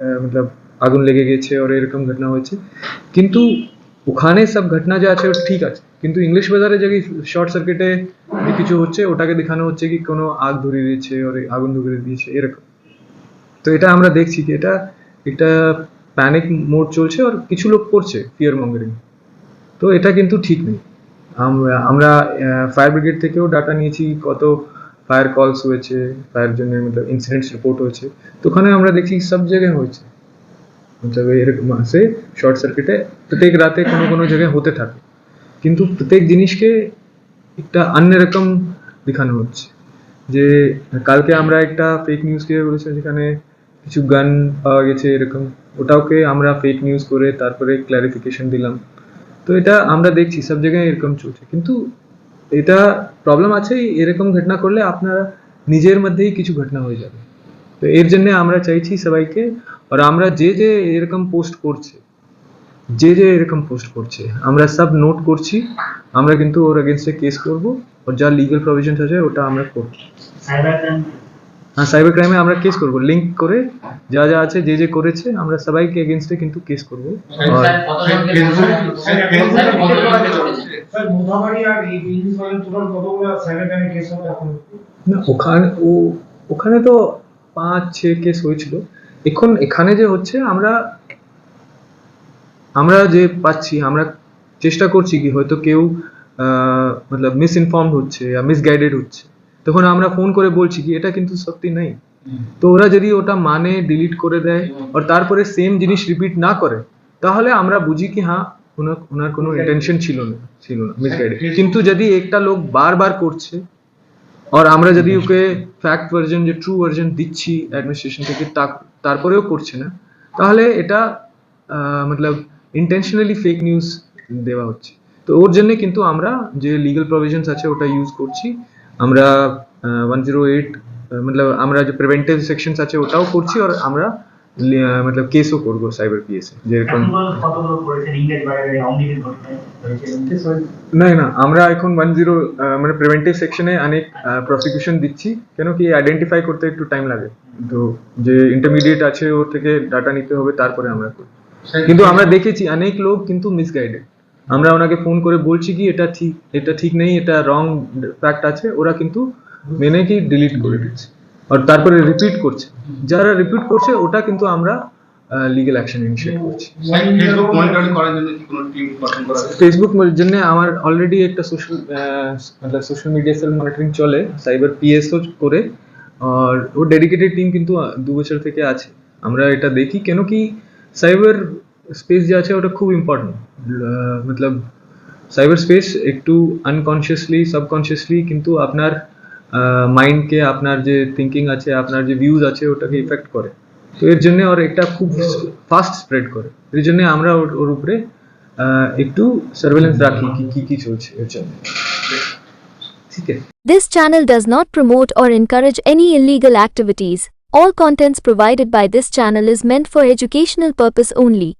মতলব আগুন লেগে গেছে ওর এরকম ঘটনা হয়েছে কিন্তু ওখানে সব ঘটনা যা আছে ঠিক আছে কিন্তু ইংলিশ বাজারে যে শর্ট সার্কিটে কিছু হচ্ছে ওটাকে দেখানো হচ্ছে কি কোনো আগ ধরিয়ে দিয়েছে ওর আগুন ধরিয়ে দিয়েছে এরকম তো এটা আমরা দেখছি কি এটা এটা প্যানিক মোড চলছে আর কিছু লোক করছে ফিয়ার মঙ্গারিং তো এটা কিন্তু ঠিক নেই আমরা ফায়ার ব্রিগেড থেকেও ডাটা নিয়েছি কত ফায়ার কলস হয়েছে ফায়ার জন্য মতলব ইনসিডেন্টস রিপোর্ট হয়েছে। তো ওখানে আমরা দেখছি সব জায়গায় হয়েছে। মতলব এরকম আছে শর্ট সার্কিটে প্রত্যেক রাতে কোনো কোনো জায়গায় হতে থাকে। কিন্তু প্রত্যেক জিনিসকে একটা অন্যরকম দেখানো হচ্ছে। যে কালকে আমরা একটা ফেক নিউজ ক্লিয়ার করেছি যেখানে কিছু গান পাওয়া গেছে এরকম। ওটাওকে আমরা ফেক নিউজ করে তারপরে ক্ল্যারিফিকেশন দিলাম। তো এটা আমরা দেখছি, সব জায়গায় এরকম চলছে। কিন্তু এটা প্রবলেম আছে এরকম ঘটনা করলে আপনারা নিজের মধ্যেই কিছু ঘটনা হয়ে যাবে। তো এর জন্য আমরা চাইছি সবাইকে, আর আমরা যে যে এরকম পোস্ট করছে, যে যে এরকম পোস্ট করছে, আমরা সব নোট করছি, আমরা কিন্তু ওর এগেনস্টে কেস করব, আর যা লিগ্যাল প্রভিশনস আছে ওটা আমরা করব। হ্যাঁ সাইবার ক্রাইমে আমরা কেস করব। লিংক করে যা যা আছে যে যে করেছে আমরা সবাইকে এগেনস্টে কিন্তু কেস করব। আর না ওখানে ও ওখানে তো পাঁচ ছ কেস হয়েছিল। এখন এখানে যে হচ্ছে আমরা আমরা যে পাচ্ছি আমরা চেষ্টা করছি কি হয়তো কেউ আহ, মতলব মিস ইনফর্মড হচ্ছে বা মিসগাইডেড হচ্ছে। তখন আমরা ফোন করে বলছি কি এটা কিন্তু সত্যি নেই। তো ওরা যদি ওটা মানে ডিলিট করে দেয় আর তারপরে সেম জিনিস রিপিট না করে তাহলে আমরা বুঝি কি হ্যাঁ ওনার ওনার কোনো ইন্টেনশন ছিল না ছিল না মিসগাইডেড কিন্তু যদি একটা লোক বারবার করছে আর আমরা যদি ওকে ফ্যাক্ট ভার্জন যে ট্রু ভার্জন দিচ্ছি অ্যাডমিনিস্ট্রেশন থেকে তারপরেও করছে না তাহলে এটা মতলব ইন্টেনশনালি ফেক নিউজ দেওয়া হচ্ছে। তো ওর জন্য কিন্তু আমরা যে লিগাল প্রভিশনস আছে ওটা ইউজ করছি। আমরা ওয়ান জিরো এইট মতলব আমরা যে প্রিভেন্টিভ সেকশনস আছে ওটাও করছি আর আমরা মতলব কেসও করব সাইবার পিএসে যেরকম না না আমরা এখন ওয়ান জিরো মানে প্রিভেন্টিভ সেকশনে অনেক প্রসিকিউশন দিচ্ছি। কেন কি আইডেন্টিফাই করতে একটু টাইম লাগে। তো যে ইন্টারমিডিয়েট আছে ওর থেকে ডাটা নিতে হবে তারপরে আমরা করি কিন্তু আমরা দেখেছি অনেক লোক কিন্তু মিসগাইডেড আমরা ওনাকে ফোন করে বলছি কি এটা ঠিক এটা ঠিক নেই এটা রং ফ্যাক্ট আছে ওরা কিন্তু মেনে কি ডিলিট করে দিচ্ছে। আর তারপরে রিপিট করছে। যারা রিপিট করছে ওটা কিন্তু আমরা লিগেল অ্যাকশন ইনিশিয়েট করছি। ফেসবুক জন্য ফেসবুক জন্য আমার অলরেডি একটা সোশ্যাল মানে social media cell monitoring cyber cyber PSO করে আর ও ডেডিকেটেড টিম কিন্তু দু বছর থেকে আছে। আমরা এটা দেখি কেন কি সাইবার স্পেস যে আছে ওটা খুব ইম্পর্টেন্ট মতলব সাইবার স্পেস একটু আনকনসিয়াসলি সাবকনসিয়াসলি কিন্তু আপনার মাইন্ডকে আপনার যে থিঙ্কিং আছে আপনার যে ভিউজ আছে ওটাকে ইফেক্ট করে তো এর জন্য ওর একটা খুব ফাস্ট স্প্রেড করে এর জন্য আমরা ওর ওর উপরে আহ, একটু সার্ভেলেন্স রাখি কি কি কি চলছে এর জন্য ঠিক আছে This channel does not promote or encourage any illegal activities. All contents provided by this channel is meant for educational purpose only.